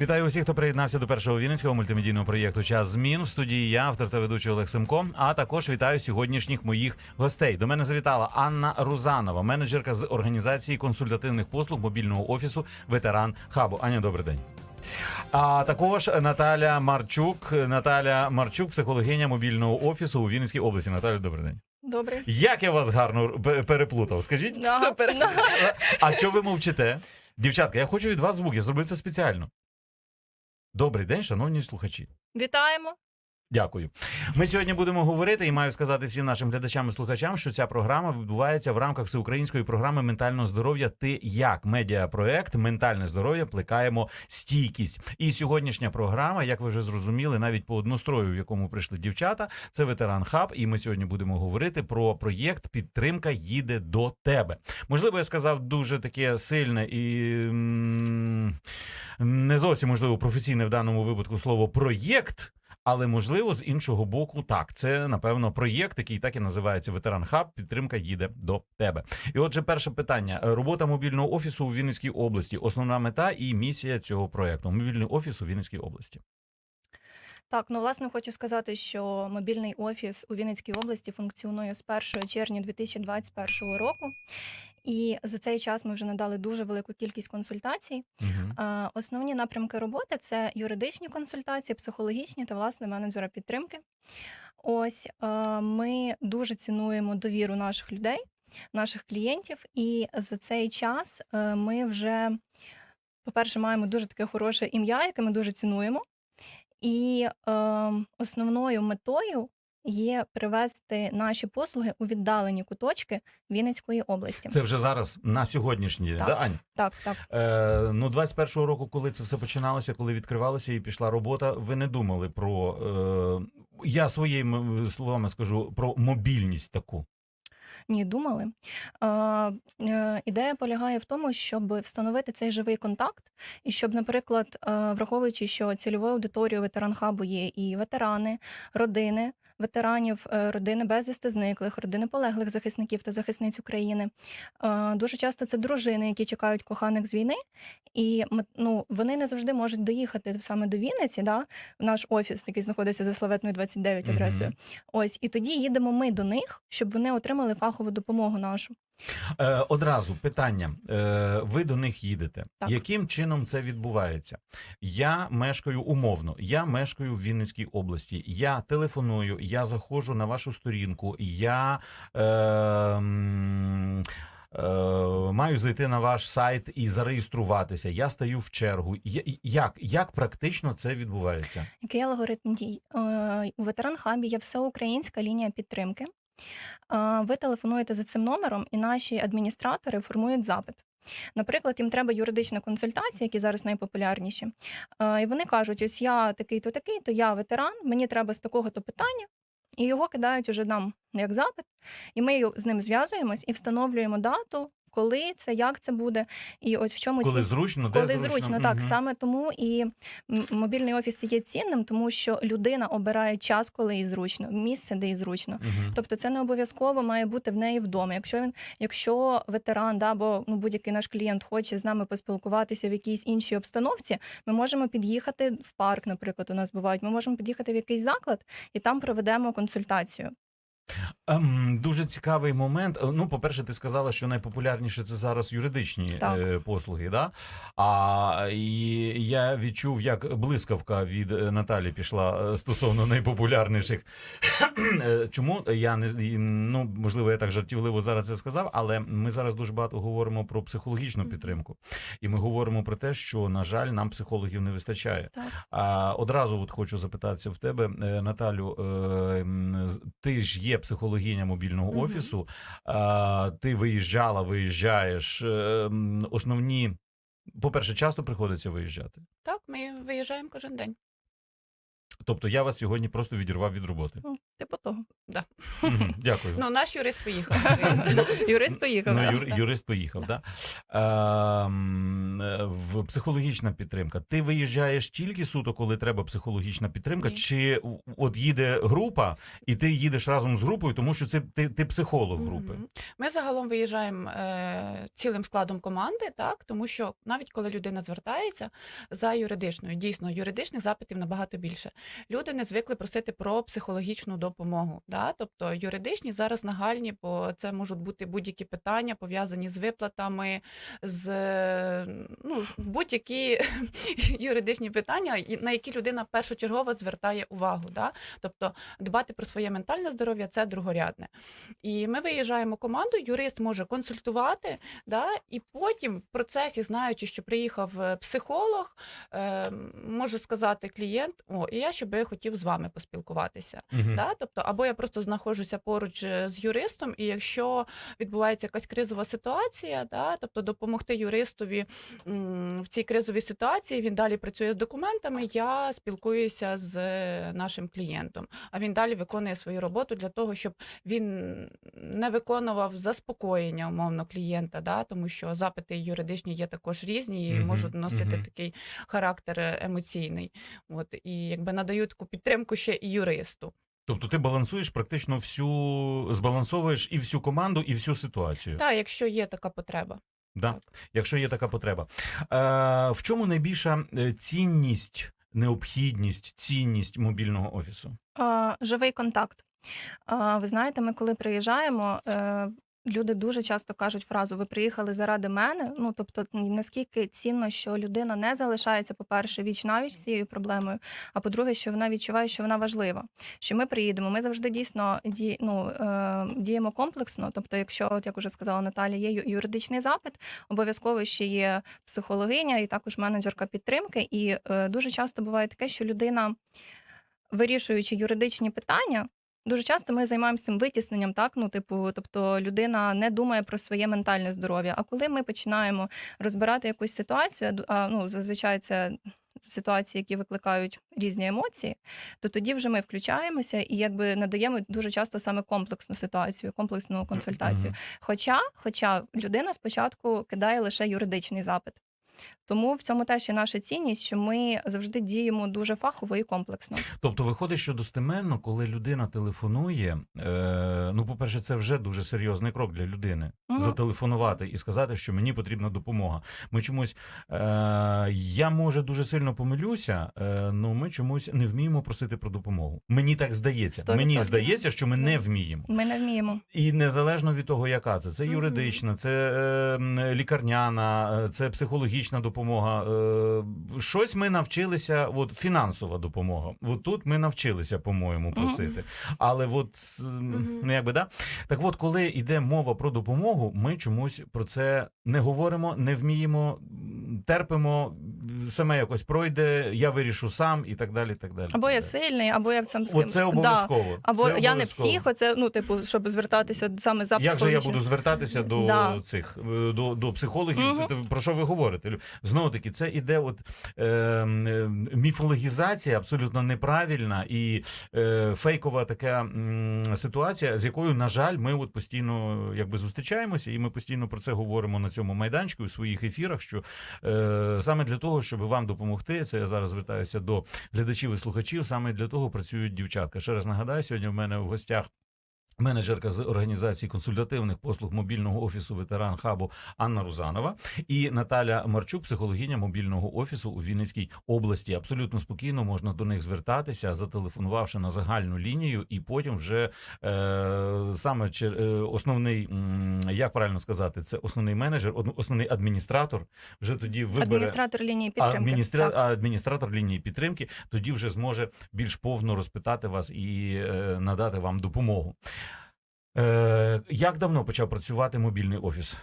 Вітаю усіх, хто приєднався до першого вінницького мультимедійного проєкту Час змін в студії. Я автор та ведучий Олег Семко. А також вітаю сьогоднішніх моїх гостей. До мене завітала Анна Рузанова, менеджерка з організації консультативних послуг мобільного офісу Ветеран Хабу. Аня, добрий день. А також Наталя Марчук. Наталя Марчук, психологиня мобільного офісу у Вінницькій області. Наталя, добрий день. Добре. Як я вас гарно переплутав? Скажіть? Да. Супер. Да. А чого ви мовчите? Дівчатка, я хочу від вас звук, я зробив це спеціально. Добрий день, шановні слухачі. Вітаємо. Дякую. Ми сьогодні будемо говорити і маю сказати всім нашим глядачам і слухачам, що ця програма відбувається в рамках всеукраїнської програми ментального здоров'я. Ти як медіапроект Ментальне здоров'я плекаємо стійкість. І сьогоднішня програма, як ви вже зрозуміли, навіть по однострою, в якому прийшли дівчата, це ветеран хаб. І ми сьогодні будемо говорити про проєкт Підтримка їде до тебе. Можливо, я сказав дуже таке сильне і не зовсім можливо професійне в даному випадку слово проєкт. Але можливо, з іншого боку, так це напевно проєкт, який так і називається Ветеран Хаб. Підтримка їде до тебе. І отже, перше питання: робота мобільного офісу у Вінницькій області. Основна мета і місія цього проєкту. Мобільний офіс у Вінницькій області. Так, ну власне хочу сказати, що мобільний офіс у Вінницькій області функціонує з 1 червня 2021 року. І за цей час ми вже надали дуже велику кількість консультацій. Угу. Основні напрямки роботи це юридичні консультації, психологічні та власне менеджера підтримки. Ось ми дуже цінуємо довіру наших людей, наших клієнтів, і за цей час е, ми вже, по-перше, маємо дуже таке хороше ім'я, яке ми дуже цінуємо. І е, основною метою є привести наші послуги у віддалені куточки Вінницької області. Це вже зараз на сьогоднішній день. Так. Да, Ань? Так, так. Е, ну, 21-го року, коли це все починалося, коли відкривалося і пішла робота, ви не думали про. Е, я своїми словами скажу про мобільність таку. Ні, думали. Е, е, ідея полягає в тому, щоб встановити цей живий контакт, і щоб, наприклад, е, враховуючи, що цільовою аудиторією ветеран хабу є і ветерани, родини ветеранів, е, родини безвісти зниклих, родини полеглих захисників та захисниць України. Е, дуже часто це дружини, які чекають коханих з війни, і ну, вони не завжди можуть доїхати саме до Вінниці, да, в наш офіс, який знаходиться за Славетною 29 Мгм. адресою. Ось і тоді їдемо ми до них, щоб вони отримали фахову допомогу нашу. Е, одразу питання. Е, ви до них їдете. Так. Яким чином це відбувається? Я мешкаю умовно, я мешкаю в Вінницькій області. Я телефоную, я заходжу на вашу сторінку, я. Е, е, Маю зайти на ваш сайт і зареєструватися. Я стаю в чергу. Я- Як, як практично це відбувається? Який алгоритм дій? Е, У ветеран хабі є всеукраїнська лінія підтримки. Ви телефонуєте за цим номером, і наші адміністратори формують запит. Наприклад, їм треба юридична консультація, які зараз найпопулярніші. І вони кажуть: ось я такий-то, такий-то, я ветеран, мені треба з такого-то питання. І його кидають уже нам як запит, і ми з ним зв'язуємось і встановлюємо дату, коли це, як це буде, і ось в чому Коли ці зручно, де коли зручно, так Мгм. саме тому і мобільний офіс є цінним, тому що людина обирає час, коли їй зручно, місце, де їй зручно. Мгм. Тобто це не обов'язково має бути в неї вдома. Якщо він, якщо ветеран, да, або ну, будь-який наш клієнт хоче з нами поспілкуватися в якійсь іншій обстановці, ми можемо під'їхати в парк, наприклад, у нас бувають. Ми можемо під'їхати в якийсь заклад і там проведемо консультацію. Ем, дуже цікавий момент. Е, Ну, по-перше, ти сказала, що найпопулярніше це зараз юридичні Так. е, послуги. Да? А і я відчув, як блискавка від е, Наталі пішла стосовно найпопулярніших. Чому я не ну можливо, я так жартівливо зараз це сказав, але ми зараз дуже багато говоримо про психологічну підтримку, і ми говоримо про те, що на жаль, нам психологів не вистачає. Так. А одразу от хочу запитатися в тебе, Наталю. Ти ж є психологиня мобільного офісу. а, Ти виїжджала, виїжджаєш. е, Основні, по-перше, часто приходиться виїжджати. Так, ми виїжджаємо кожен день. Тобто я вас сьогодні просто відірвав від роботи. Ну, Типу того. Мгм, Дякую. Ну, наш юрист поїхав. Юрист поїхав. Ну, юр, юрист поїхав, да. Ем, в психологічна підтримка. Ти виїжджаєш тільки суто, коли треба психологічна підтримка, Ні. чи от їде група, і ти їдеш разом з групою, тому що це ти, ти психолог групи. Ми загалом виїжджаємо е, цілим складом команди, так тому що навіть коли людина звертається за юридичною, дійсно юридичних запитів набагато більше. Люди не звикли просити про психологічну допомогу. Да? Тобто юридичні зараз нагальні, бо це можуть бути будь-які питання пов'язані з виплатами, з ну, будь-які юридичні питання, на які людина першочергово звертає увагу. Да? Тобто дбати про своє ментальне здоров'я це другорядне. І ми виїжджаємо командою, юрист може консультувати, да, і потім в процесі, знаючи, що приїхав е, психолог, е, може сказати клієнт: О, я ще би хотів з вами поспілкуватися. Мгм. Да? Тобто, або я просто знаходжуся поруч е, з юристом, і якщо відбувається якась кризова ситуація, да, тобто допомогти юристові в цій кризовій ситуації, він далі працює з документами. Я спілкуюся з е, нашим клієнтом, а він далі виконує свою роботу для того, щоб він не виконував заспокоєння умовно клієнта, да, тому що запити юридичні є також різні і Мгм, можуть носити мгм. такий характер е, емоційний. От і якби надають таку підтримку ще і юристу. Тобто ти балансуєш практично всю, збалансовуєш і всю команду, і всю ситуацію. Так, якщо є така потреба. Да? Так. Якщо є така потреба. Е, в чому найбільша е, цінність, необхідність, цінність мобільного офісу? А, живий контакт. А, ви знаєте, ми коли приїжджаємо. Люди дуже часто кажуть фразу Ви приїхали заради мене. Ну тобто, наскільки цінно, що людина не залишається, по-перше, віч навіч з цією проблемою. А по-друге, що вона відчуває, що вона важлива. Що ми приїдемо. Ми завжди дійсно ді, ну, е, діємо комплексно. Тобто, якщо, от як уже сказала Наталя, є юридичний запит, обов'язково ще є психологиня і також менеджерка підтримки. І е, дуже часто буває таке, що людина вирішуючи юридичні питання. Дуже часто ми займаємося цим витісненням, так ну, типу, тобто людина не думає про своє ментальне здоров'я. А коли ми починаємо розбирати якусь ситуацію, а ну зазвичай це ситуації, які викликають різні емоції, то тоді вже ми включаємося і якби надаємо дуже часто саме комплексну ситуацію, комплексну консультацію. Хоча, хоча людина спочатку кидає лише юридичний запит. Тому в цьому теж є наша цінність, що ми завжди діємо дуже фахово і комплексно. Тобто виходить, що достеменно, коли людина телефонує, е, ну, по-перше, це вже дуже серйозний крок для людини. Мгм. Зателефонувати і сказати, що мені потрібна допомога. Ми чомусь, е, я може дуже сильно помилюся, е, ну ми чомусь не вміємо просити про допомогу. Мені так здається. Сто Мені здається, що ми не вміємо. Ми не вміємо. І незалежно від того, яка це, це юридична, це е, лікарняна, це психологічна допомога. Е, щось ми навчилися, от фінансова допомога. От тут ми навчилися, по-моєму, просити. Але от ну якби да. Так от, коли йде мова про допомогу, ми чомусь про це не говоримо, не вміємо, терпимо, саме якось пройде, я вирішу сам і так далі. так далі. Або так я сильний, або я в цьому з ким. Це Да. Або Це я не обов'язково. псих, оце, ну, типу, щоб звертатися саме за Як же я буду звертатися до Да. цих е, до, до психологів? Те- Про що ви говорите? Знову таки, це іде от е, е, міфологізація абсолютно неправильна і е, фейкова така м, ситуація, з якою, на жаль, ми от постійно якби зустрічаємося, і ми постійно про це говоримо на цьому майданчику у своїх ефірах. Що е, саме для того, щоб вам допомогти, це я зараз звертаюся до глядачів і слухачів. Саме для того працюють дівчатка. Ще раз нагадаю, сьогодні в мене в гостях. Менеджерка з організації консультативних послуг мобільного офісу ветеран хабу Анна Рузанова і Наталя Марчук, психологиня мобільного офісу у Вінницькій області. Абсолютно спокійно можна до них звертатися, зателефонувавши на загальну лінію, і потім вже е, саме чер- е, основний, як правильно сказати, це основний менеджер, основний адміністратор. Вже тоді вибере Адміністратор лінії підтримки. Адміністра... Так. адміністратор лінії підтримки тоді вже зможе більш повно розпитати вас і е, надати вам допомогу. Е, як давно почав працювати мобільний офіс?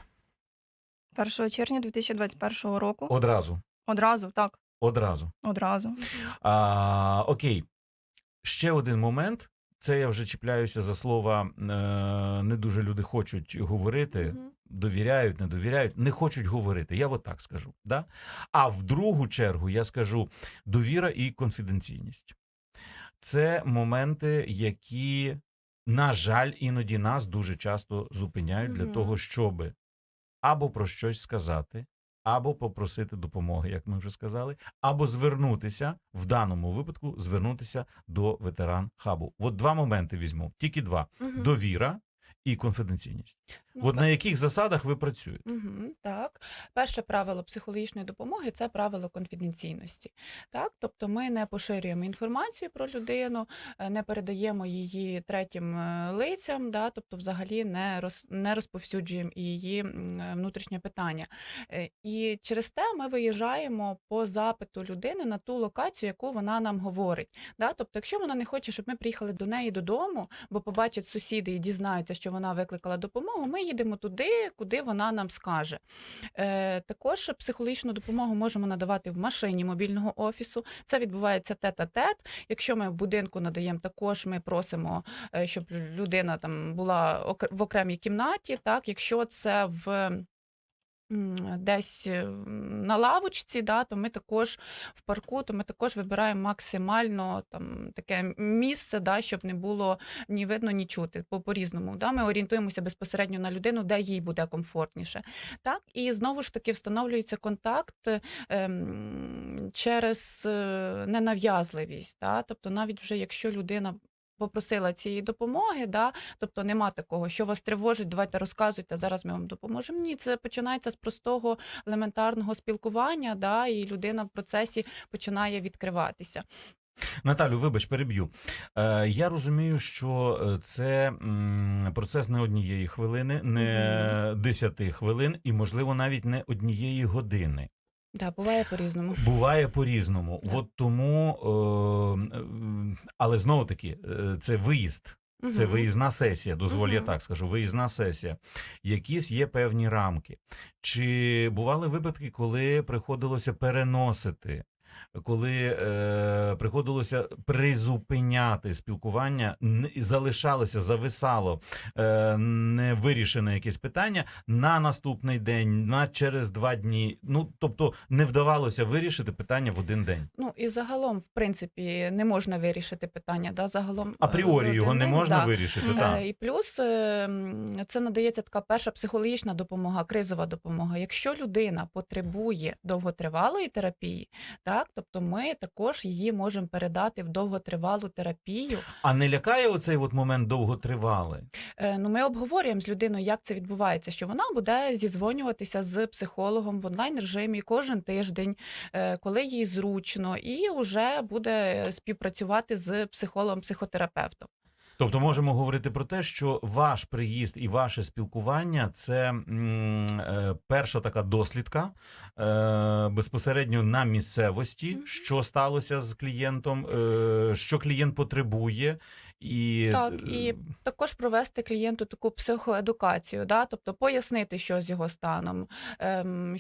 1 червня 2021 року. Одразу. Одразу, так, Одразу. одразу. А, окей. Ще один момент. Це я вже чіпляюся за слова. Е, не дуже люди хочуть говорити. Мгм. довіряють, не довіряють, не хочуть говорити. Я от так скажу. Да? А в другу чергу я скажу довіра і конфіденційність. Це моменти, які, на жаль, іноді нас дуже часто зупиняють для Мгм. того, щоб або про щось сказати, або попросити допомоги, як ми вже сказали, або звернутися в даному випадку, звернутися до ветеран хабу. От два моменти візьму, тільки два: Мгм. довіра і конфіденційність. Ну, От так. на яких засадах ви працюєте? Мгм, так, перше правило психологічної допомоги це правило конфіденційності. Так, тобто ми не поширюємо інформацію про людину, е, не передаємо її третім е, лицям, да, тобто взагалі не роз, не розповсюджуємо її е, внутрішнє питання. І через те ми виїжджаємо по запиту людини на ту локацію, яку вона нам говорить. Да? Тобто, якщо вона не хоче, щоб ми приїхали до неї додому, бо побачать сусіди і дізнаються, що вона викликала допомогу, ми їдемо туди, куди вона нам скаже. Е, також психологічну допомогу можемо надавати в машині мобільного офісу. Це відбувається тет-а-тет. Якщо ми в будинку надаємо, також ми просимо, е, щоб людина там була в окремій кімнаті. Так, якщо це в Десь е, на лавочці, да, то ми також в парку, то ми також вибираємо максимально там таке місце, да, щоб не було ні видно, ні чути. По по-різному. Да. Ми орієнтуємося безпосередньо на людину, де їй буде комфортніше. Так, і знову ж таки встановлюється контакт ем, через е, ненав'язливість. Да. Тобто, навіть вже якщо людина. Попросила цієї допомоги, да, тобто нема такого, що вас тривожить, давайте розказуйте, зараз ми вам допоможемо. Ні, це починається з простого елементарного спілкування, да, і людина в процесі починає відкриватися. Наталю, вибач, переб'ю. Е, я розумію, що е, це м, процес не однієї хвилини, не десяти хвилин, і, можливо, навіть не однієї години. Да, буває по-різному. Буває по-різному. Да. От тому, е, але знову таки, е, це виїзд. Це угу. виїзна сесія, дозволь, я так скажу, виїзна сесія. Якісь є певні рамки. Чи бували випадки, коли приходилося переносити, коли е, приходилося призупиняти спілкування, н- і залишалося, зависало е, невирішене якесь питання на наступний день, на через два дні. Ну тобто не вдавалося вирішити питання в один день. Ну і загалом, в принципі, не можна вирішити питання. Да, загалом Апріорі е, його не день, можна да. вирішити. Е, Так. Е, І плюс е, це надається така перша психологічна допомога, кризова допомога. Якщо людина потребує довготривалої терапії, так тобто ми також її можемо передати в довготривалу терапію. А не лякає оцей от момент довготривали? Е, Ну, ми обговорюємо з людиною, як це відбувається, що вона буде зізвонюватися з психологом в онлайн режимі кожен тиждень, е, коли їй зручно, і вже буде співпрацювати з психологом-психотерапевтом. Тобто можемо говорити про те, що ваш приїзд і ваше спілкування це е, перша така дослідка е, безпосередньо на місцевості, що сталося з клієнтом, е, що клієнт потребує, і Так, е, і також провести клієнту таку психоедукацію, да? тобто пояснити, що з його станом, ем,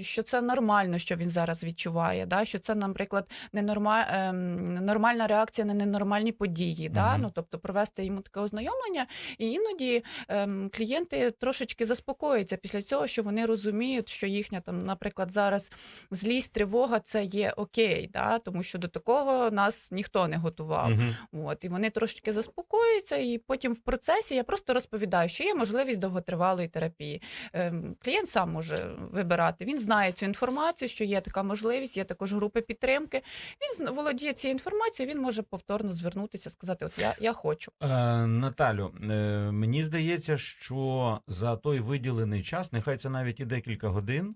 що це нормально, що він зараз відчуває, да? що це, наприклад, ненорма... ем, нормальна реакція на ненормальні події. Да? Мгм. Ну, тобто провести йому таке ознайомлення, і іноді ем, клієнти трошечки заспокоюються після цього, що вони розуміють, що їхня там, наприклад, зараз злість, тривога це є окей, да? тому що до такого нас ніхто не готував. мгм. От, і вони трошечки заспокоюються, і потім в процесі я просто розповідаю, що є можливість довготривалої терапії. Ем, клієнт сам може вибирати. Він знає цю інформацію, що є така можливість, є також групи підтримки. Він володіє цією інформацією, він може повторно звернутися, сказати: От я, я хочу. Е, Наталю, е, мені здається, що за той виділений час, нехай це навіть і декілька годин,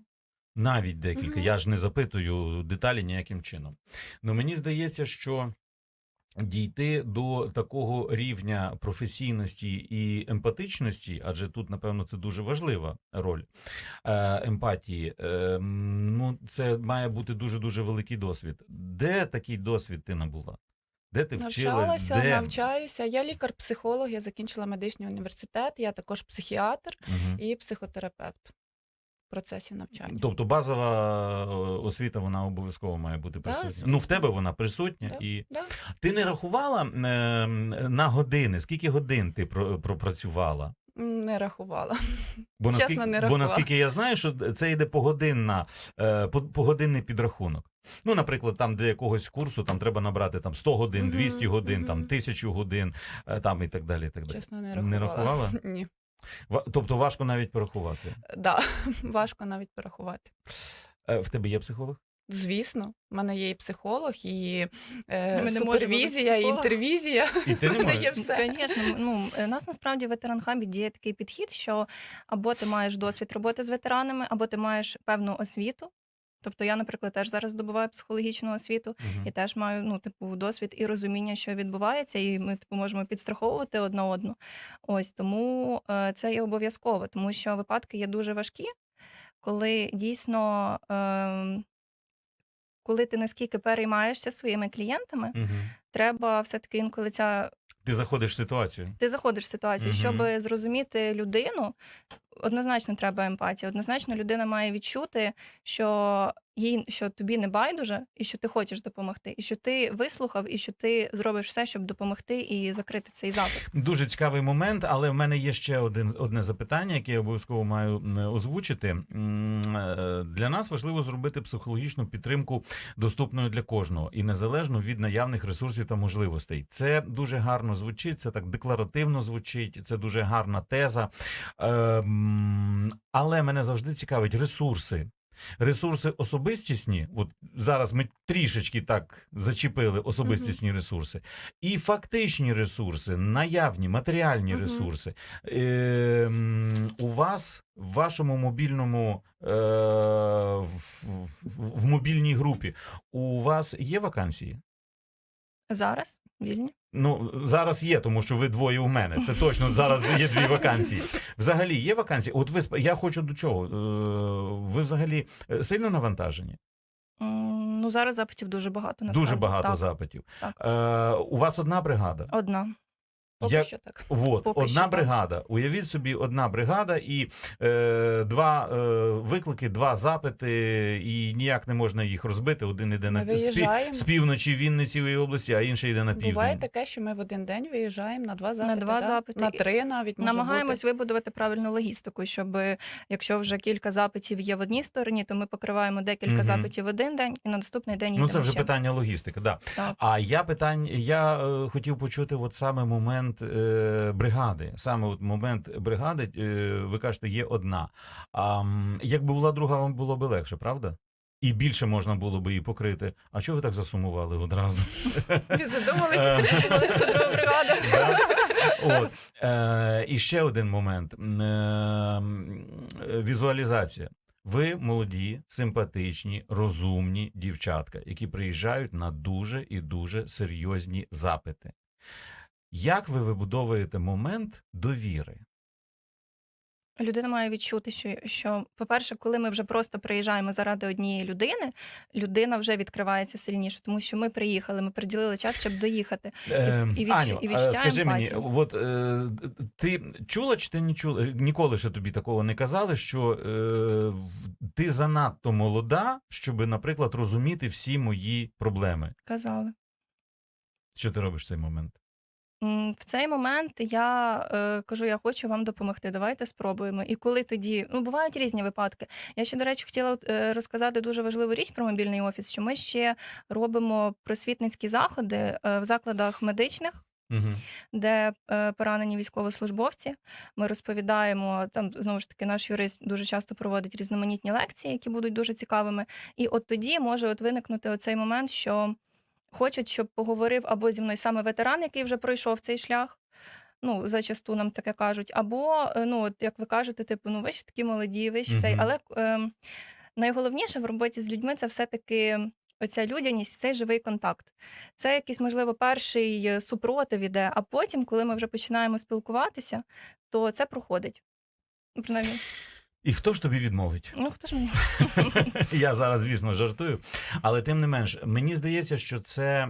навіть декілька, Мгм. я ж не запитую деталі ніяким чином. Ну мені здається, що дійти до такого рівня професійності і емпатичності, адже тут, напевно, це дуже важлива роль е, емпатії. Е, ну, це має бути дуже дуже великий досвід. Де такий досвід ти набула? Де ти? Навчалася, Де? навчаюся. Я лікар-психолог, я закінчила медичний університет, я також психіатр Мгм. і психотерапевт процесі навчання. Тобто базова е, освіта вона обов'язково має бути присутня. звісно. Ну в тебе вона присутня, Да. і Да. ти не рахувала е, на години, скільки годин ти про- пропрацювала? Не рахувала. Бо Чесно, наскільки, не бо наскільки я знаю, що це йде погодинна, е, погодинний підрахунок. Ну, наприклад, там для якогось курсу там треба набрати там 100 годин, 200 годин, там 1000 годин, там і так далі. І так далі. Чесно, не Не рахувала. рахувала? Ні. Тобто важко навіть порахувати. Да, важко навіть порахувати. Е, В тебе є психолог? Звісно, в мене є і психолог, і е, без супервізія, і інтервізія. І ти не Є все. Звісно, ну у нас насправді в ветеранхабі діє такий підхід, що або ти маєш досвід роботи з ветеранами, або ти маєш певну освіту. Тобто я, наприклад, теж зараз здобуваю психологічну освіту Мгм. і теж маю ну, типу, досвід і розуміння, що відбувається, і ми типу можемо підстраховувати одна одну. Ось тому е, це є обов'язково, тому що випадки є дуже важкі, коли дійсно. Е, коли ти наскільки переймаєшся своїми клієнтами, Мгм. треба все-таки інколи ця Ти заходиш в ситуацію. ти заходиш в ситуацію, угу. щоб зрозуміти людину, однозначно треба емпатія. Однозначно людина має відчути, що їй що тобі не байдуже, і що ти хочеш допомогти, і що ти вислухав, і що ти зробиш все, щоб допомогти і закрити цей запит. Дуже цікавий момент, але в мене є ще один одне запитання, яке я обов'язково маю озвучити. Е, Для нас важливо зробити психологічну підтримку доступною для кожного і незалежно від наявних ресурсів та можливостей. Це дуже гарно звучить, це так декларативно звучить, це дуже гарна теза. Ем, Але мене завжди цікавить ресурси. Ресурси особистісні, от зараз ми трішечки так зачепили особистісні ресурси, і фактичні ресурси, наявні матеріальні Мгм. ресурси. Ем, у вас в вашому мобільному е, в, в, в мобільній групі у вас є вакансії? Зараз вільні. Ну, зараз є, тому що ви двоє у мене. Це точно зараз є дві вакансії. Взагалі є вакансії. От ви я хочу до чого? Е, Ви взагалі е, сильно навантажені? Ну зараз запитів дуже багато. Дуже багато так, запитів. так. Е, у вас одна бригада. Одна. Поки Я- що так. Вот, Поки одна що так. бригада. Уявіть собі, одна бригада і е, два е, виклики, два запити, і ніяк не можна їх розбити. Один іде на виїжджаємо. з півночі Вінниці області, а інший йде на південь. Буває таке, що ми в один день виїжджаємо на два запити. два да? запити. На три навіть може Намагаємось бути. вибудувати правильну логістику, щоб якщо вже кілька запитів є в одній стороні, то ми покриваємо декілька Мгм. запитів в один день, і на наступний день Ну, це вже ще. питання логістики, да. Так. А я питань, я е, хотів почути от саме момент е, бригади. Саме от момент бригади, е, ви кажете, є одна. А якби була друга, вам було би легше, правда? І більше можна було би її покрити. А чого ви так засумували одразу? Ви. Да. От. Е, і ще один момент. Е, Візуалізація. Ви молоді, симпатичні, розумні дівчатка, які приїжджають на дуже і дуже серйозні запити. Як ви вибудовуєте момент довіри? Людина має відчути, що, що, по-перше, коли ми вже просто приїжджаємо заради однієї людини, людина вже відкривається сильніше, тому що ми приїхали, ми приділили час, щоб доїхати. Е, і відчу- Аню, і е, відчуття скажи мені, от е, ти чула чи ти не чула? Ніколи ще тобі такого не казали, що е, ти занадто молода, щоб, наприклад, розуміти всі мої проблеми. Казали. Що ти робиш в цей момент? М, В цей момент я е, кажу, я хочу вам допомогти. Давайте спробуємо. І коли тоді ну бувають різні випадки. Я ще, до речі, хотіла от, е, розказати дуже важливу річ про мобільний офіс, що ми ще робимо просвітницькі заходи е, в закладах медичних. Угу. де е, поранені військовослужбовці. Ми розповідаємо там знову ж таки, наш юрист дуже часто проводить різноманітні лекції, які будуть дуже цікавими. І от тоді може от виникнути оцей момент, що хочуть, щоб поговорив або зі мною саме ветеран, який вже пройшов цей шлях. Ну, зачасту нам таке кажуть, або е, ну, от як ви кажете, типу, ну ви ж такі молоді, ви ж цей. Мгм. Але ем, найголовніше в роботі з людьми це все-таки оця людяність, цей живий контакт. Це якийсь, можливо, перший е, супротив іде, а потім, коли ми вже починаємо спілкуватися, то це проходить. Принаймні, І хто ж тобі відмовить? ну хто ж мені? Я зараз, звісно, жартую, але тим не менш, мені здається, що це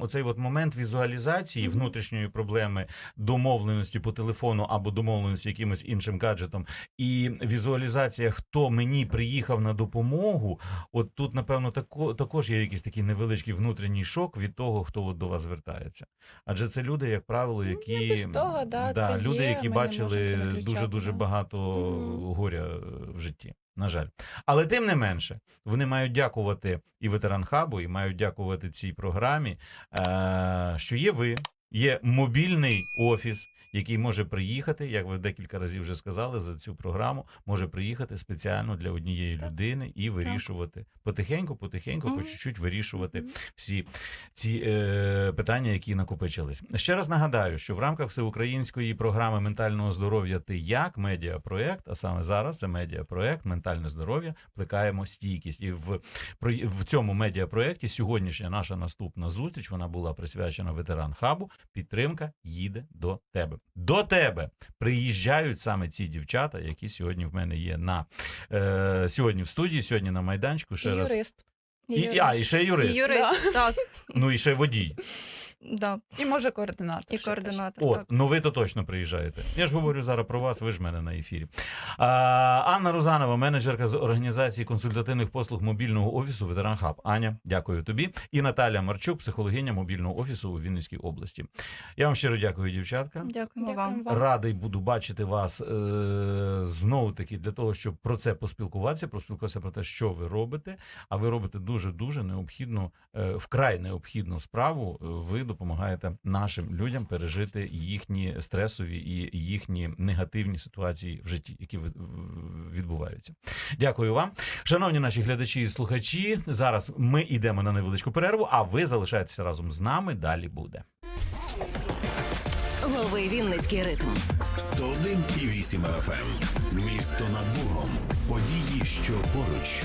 оцей от момент візуалізації внутрішньої проблеми домовленості по телефону або домовленості якимось іншим гаджетом, і візуалізація, хто мені приїхав на допомогу. От тут, напевно, тако, також є якийсь такий невеличкий внутрішній шок від того, хто от до вас звертається. Адже це люди, як правило, Ну, які без того, да, це люди, є, які бачили дуже дуже багато горя е, в житті. На жаль. Але тим не менше, вони мають дякувати і ветеран хабу, і мають дякувати цій програмі, е, що є ви, є мобільний офіс, який може приїхати, як ви декілька разів вже сказали, за цю програму може приїхати спеціально для однієї Так. людини і вирішувати потихеньку, потихеньку, по чуть-чуть вирішувати Мгм. всі ці е, питання, які накопичились. Ще раз нагадаю, що в рамках всеукраїнської програми ментального здоров'я Ти як медіапроект, а саме зараз це медіапроект Ментальне здоров'я плекаємо стійкість. І в, в цьому медіапроекті сьогоднішня наша наступна зустріч вона була присвячена ветеран хабу. Підтримка їде до тебе. До тебе приїжджають саме ці дівчата, які сьогодні в мене є на е, сьогодні в студії, сьогодні на майданчику. Ще І раз юрист. і, а, і ще юрист. І юрист, так. Ну і ще водій. Да, І може координатор. і ще теж. координатор. От, так. ну ви то точно приїжджаєте. Я ж говорю зараз про вас, ви ж в мене на ефірі. А, Анна Розанова, менеджерка з організації консультативних послуг мобільного офісу Ветеран Хаб. Аня, дякую тобі. І Наталя Марчук, психологиня мобільного офісу у Вінницькій області. Я вам щиро дякую, дівчатка. Дякуємо вам. Радий буду бачити вас е, знову таки для того, щоб про це поспілкуватися, поспілкуватися про те, що ви робите. А ви робите дуже дуже необхідну, е, вкрай необхідну справу. Е, Ви допомагаєте нашим людям пережити їхні стресові і їхні негативні ситуації в житті, які відбуваються. Дякую вам, шановні наші глядачі і слухачі. Зараз ми йдемо на невеличку перерву, а ви залишаєтеся разом з нами. Далі буде. Лови Вінницький ритм. 101,8 FM. Місто над Богом. Події, що поруч.